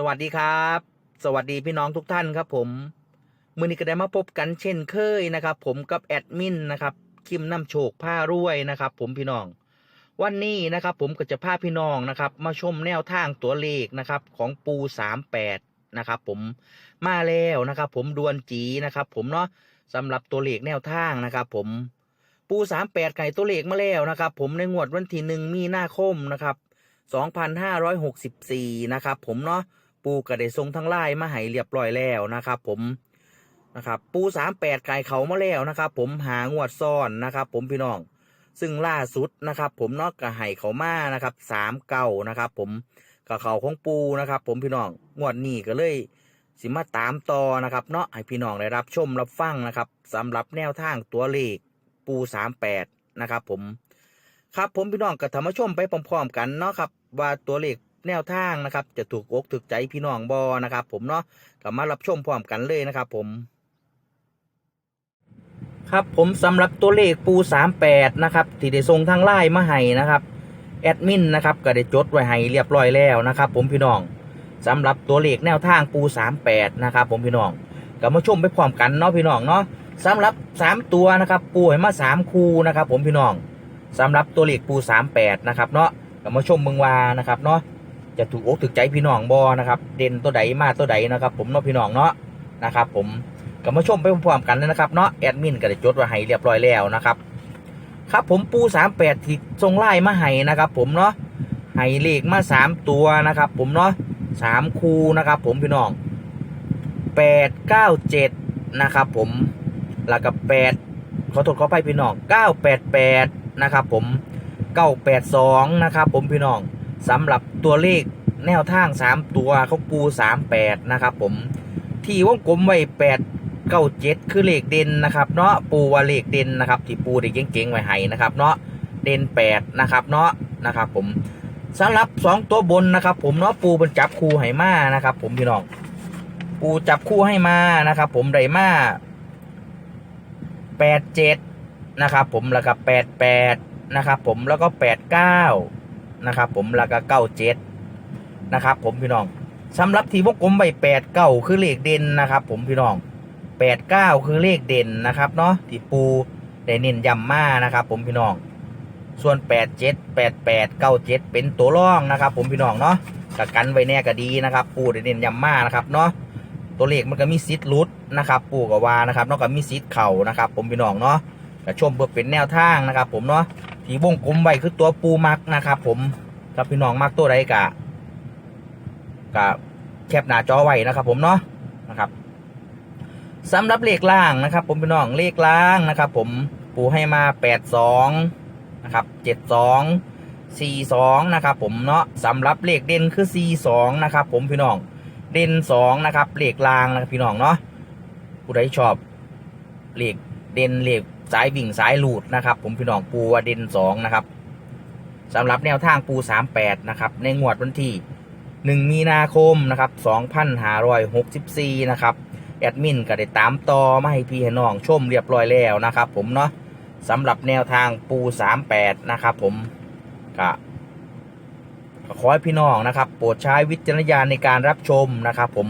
สวัสดีครับ สวัสดีพี่น้องทุกท่านครับผมมือนี้ก็ได้มาพบกันเช่นเคยนะครับ ผมกับแอดมินนะครับคิมน้ำโชคผ้ารวยนะครับ ผมพี่น้อง วันนี้นะครับ ผมก็จะพาพี่น้องนะครับ มาชมแนวทางตัวเลขนะครับ ของปูสามแปดนะครับผมมาแล้วนะครับ ผมดวนจีนะครับ ผมเนาะสำหรับตัวเลขแนวทางนะครับ ผมปูสามแปดไก่ตัวเลขมาแล้วนะครับ ผมในงวดวันที่หนึ่งมีนาคมนะครับ2564 นะครับ ผมเนาะ ปูก็ได้ทรงทั้งไล่มาให้เรียบร้อยแล้วนะครับ ผมนะครับปู38ไก่เขามาแล้วนะครับ ผมหางวดซ่อนนะครับ ผมพี่น้อง ซึ่งล่าสุดนะครับ ผมเนาะก็ให้เขามานะครับสามเก้านะครับ ผมกับเขาของปูนะครับ ผมพี่น้องงวดนี้ก็เลยสิมาตามต่อนะครับเนาะให้พี่น้องได้รับชมรับฟังนะครับสำหรับแนวทางตัวเลขปู38นะครับ ผม ครับผมพี่น้องก็ทำมาชมไปพร้อมๆกันเนาะครับ ว่าตัวเลข แนวทางนะครับ จะถูกอกถูกใจพี่น้องบอนะครับ ผมเนาะก็มารับชมพร้อมกันเลยนะครับ ผม ครับผมสำหรับตัวเลขปู 38 นะครับ ที่ได้ส่งทางไลน์มาให้นะครับแอดมินนะครับก็ได้จดไว้ให้เรียบร้อยแล้วนะครับผมพี่น้องสำหรับตัวเลขแนวทางปู 38 นะครับ ผมพี่น้องก็มาชมไปพร้อมกันเนาะพี่น้องเนาะสำหรับ 3 ตัวนะครับ ปูให้มา3คูนะครับ ผมพี่น้องสำหรับตัวเลขปู 38 นะครับเนาะก็มาชมเมืองวานะครับเนาะ จะถูกอกถูกใจพี่น้องบอนะครับ เด่นตัวใดมาตัวใดนะครับ ผมเนาะพี่น้องเนาะนะครับ ผมก็มาชมไปพร้อมๆกันเลยนะครับเนาะแอดมินก็ได้จดไว้ให้เรียบร้อยแล้วนะครับ ครับผมปู38ที่ทรงไล่มาให้นะครับ ผมเนาะให้เลขมา3ตัวนะครับ ผมเนาะสามคูนะครับ ผมพี่น้อง8 9 7นะครับ ผมแล้วก็8ขอโทษขอไปพี่น้อง988นะครับ ผม982นะครับ ผมพี่น้อง สำหรับตัวเลขแนวทาง 3 ตัวเขาปู 38 นะครับผม ที่วงกลมไว้8 97 คือเลขเด่นนะครับเนาะปูว่าเลขเด่นนะครับ ที่ปูได้เก่งๆไว้ให้นะครับเนาะเด่น 8 นะครับเนาะนะครับผมสำหรับ 2 ตัวบนนะครับ ผมเนาะปูเป็นจับคู่ให้มานะครับ ผมพี่น้อง ปูจับคู่ให้มานะครับ ผมได้มา87นะครับผมแล้วก็88นะครับผมแล้วก็89 นะครับผมแล้วก็97นะครับผมพี่น้องสำหรับทีวงกลมใบ89คือเลขเด่นนะครับ ผมพี่น้อง89คือเลขเด่นนะครับเนาะที่ปูได้เน้นย้ำมานะครับ ผมพี่น้อง ส่วน87 88 97เก้าเจ็ดเป็นตัวร่องนะครับ ผมพี่น้องเนาะกกันไว้แน่ก็ดีนะครับ ปูได้เน้นย้ำมานะครับเนาะตัวเลขมันก็มีซิดลุดนะครับปูกับวานะครับเนากมีซิดเข่านะครับ ผมพี่น้องเนาะก็ชมเพื่อเป็นแนวทางนะครับ ผมเนาะ ที่วงกลมไว้คือตัวปูมักนะครับผมถ้าพี่น้องมักตัวใดกะกะแคปหน้าจอไว้นะครับ ผมเนาะนะครับสำหรับเลขล่างนะครับ ผมพี่น้องเลขล่างนะครับ ผมปูให้มาแปดสองนะครับเจ็ดสองสี่สองนะครับ ผมเนาะสำหรับเลขเด่นคือสี่สองนะครับ ผมพี่น้องเด่นสองนะครับเลขล่างนะครับพี่น้องเนาะผู้ใดชอบเลขเด่นเลข สายวิ่งสายหลูดนะครับ ผมพี่น้องปูวเดนสองนะครับสำหรับแนวทางปูสามแปดนะครับ ในงวดวันที่หนึ่งมีนาคมนะครับสองพันห้าร้อยหกสิบสี่นะครับแอดมินก็ได้ตามต่อมาให้พี่ให้น้องชมเรียบร้อยแล้วนะครับ ผมเนาะสำหรับแนวทางปูสามแปดนะครับ ผมก็ก็ขอให้พี่น้องนะครับ โปรดใช้วิจารณญาณในการรับชมนะครับ ผม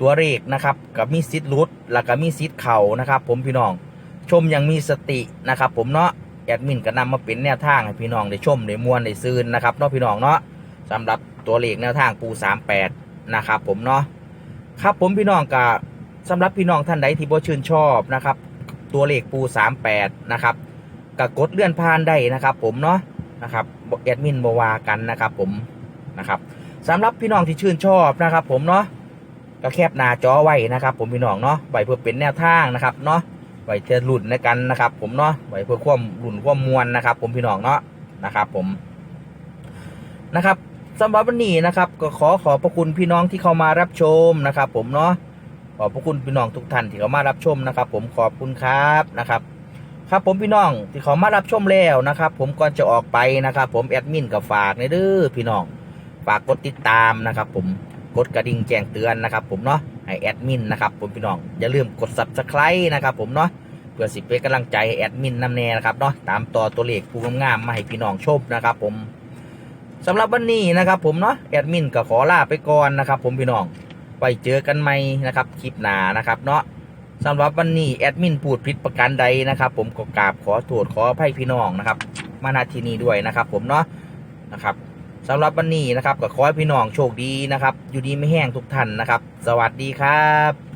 ตัวเลขนะครับกับมีซิดลุดแล้วก็มีซิดเข่านะครับ ผมพี่น้อง ชมยังมีสตินะครับผมเนาะแอดมินก็นำมาเป็นแนวทางให้พี่น้องได้ชมได้มวนได้ซืนนะครับเนาะพี่น้องเนาะสำหรับตัวเลขแนวทางปู 38 นะครับผมเนาะครับผมพี่น้องกับสำหรับพี่น้องท่านใดที่บ่ชื่นชอบนะครับ ตัวเลขปู 38 นะครับก็กดเลื่อนผ่านได้นะครับ ผมเนาะนะครับแอดมินบวากันนะครับ ผมนะครับสำหรับพี่น้องที่ชื่นชอบนะครับ ผมเนาะก็แคบหน้าจอไว้นะครับ ผมพี่น้องเนาะไว้เพื่อเป็นแนวทางนะครับเนาะ ไว้เทหลุ่นในกันนะครับ ผมเนาะไว้เพื่อความหลุ่นความมวลนะครับ ผมพี่น้องเนาะนะครับ ผมนะครับสำหรับวันนี้นะครับ ก็ขอขอบพระคุณพี่น้องที่เข้ามารับชมนะครับ ผมเนาะขอบพระคุณพี่น้องทุกท่านที่เข้ามารับชมนะครับ ผมขอบคุณครับนะครับ ครับผมพี่น้องที่เขามารับชมแล้วนะครับ ผมก่อนจะออกไปนะครับ ผมแอดมินกับฝากในเด้อพี่น้องฝากกดติดตามนะครับ ผมกดกระดิ่งแจ้งเตือนนะครับ ผมเนาะ ให้แอดมินนะครับผมพี่น้องอย่าลืมกด subscribe นะครับผมเนาะเพื่อสิเป็นกำลังใจให้แอดมินนำแน่นะครับเนาะตามต่อตัวเลขผู้งามๆมาให้พี่น้องชมนะครับผมสำหรับวันนี้นะครับผมเนาะแอดมินก็ขอลาไปก่อนนะครับผมพี่น้องไว้เจอกันใหม่นะครับคลิปหน้านะครับเนาะสำหรับวันนี้แอดมินพูดผิดประการใดนะครับ ผมก็กราบขอโทษขออภัยพี่น้องนะครับ มาณที่นี้ด้วยนะครับ ผมเนาะนะครับ สำหรับวันนี้นะครับก็ขอให้พี่น้องโชคดีนะครับ อยู่ดีไม่แห้งทุกท่านนะครับ สวัสดีครับ